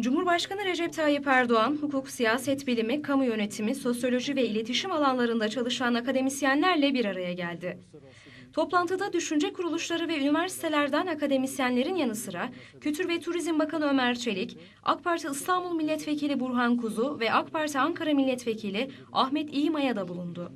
Cumhurbaşkanı Recep Tayyip Erdoğan, hukuk, siyaset bilimi, kamu yönetimi, sosyoloji ve iletişim alanlarında çalışan akademisyenlerle bir araya geldi. Toplantıda düşünce kuruluşları ve üniversitelerden akademisyenlerin yanı sıra Kültür ve Turizm Bakanı Ömer Çelik, AK Parti İstanbul Milletvekili Burhan Kuzu ve AK Parti Ankara Milletvekili Ahmet İyimaya da bulundu.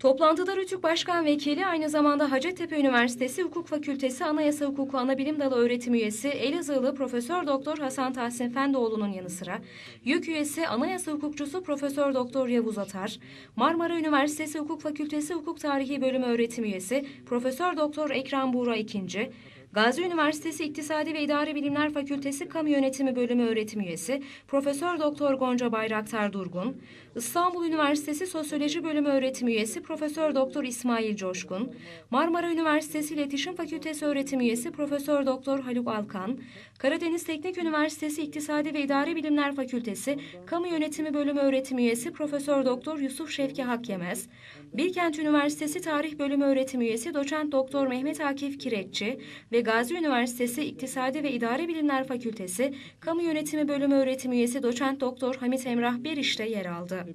Toplantıda Rütük Başkan Vekili aynı zamanda Hacettepe Üniversitesi Hukuk Fakültesi Anayasa Hukuku Anabilim Dalı öğretim üyesi Elazığlı Profesör Doktor Hasan Tahsin Fendoğlu'nun yanı sıra YÖK üyesi Anayasa Hukukçusu Profesör Doktor Yavuz Atar, Marmara Üniversitesi Hukuk Fakültesi Hukuk Tarihi Bölümü öğretim üyesi Profesör Doktor Ekrem Buğra İkinci, Gazi Üniversitesi İktisadi ve İdari Bilimler Fakültesi Kamu Yönetimi Bölümü öğretim üyesi Profesör Doktor Gonca Bayraktar Durgun, İstanbul Üniversitesi Sosyoloji Bölümü öğretim üyesi Profesör Doktor İsmail Coşkun, Marmara Üniversitesi İletişim Fakültesi öğretim üyesi Profesör Doktor Haluk Alkan, Karadeniz Teknik Üniversitesi İktisadi ve İdari Bilimler Fakültesi Kamu Yönetimi Bölümü öğretim üyesi Profesör Doktor Yusuf Şevki Hakyemez, Bilkent Üniversitesi Tarih Bölümü öğretim üyesi Doçent Doktor Mehmet Akif Kireççi ve Gazi Üniversitesi İktisadi ve İdari Bilimler Fakültesi Kamu Yönetimi Bölümü öğretim üyesi Doçent Doktor Hamit Emrah Beriş de yer aldı.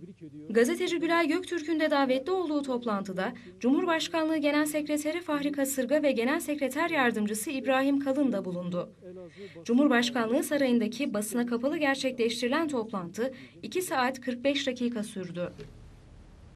Gazeteci Gülay Göktürk'ün de davetli olduğu toplantıda Cumhurbaşkanlığı Genel Sekreteri Fahri Kasırga ve Genel Sekreter Yardımcısı İbrahim Kalın da bulundu. Cumhurbaşkanlığı Sarayı'ndaki basına kapalı gerçekleştirilen toplantı 2 saat 45 dakika sürdü.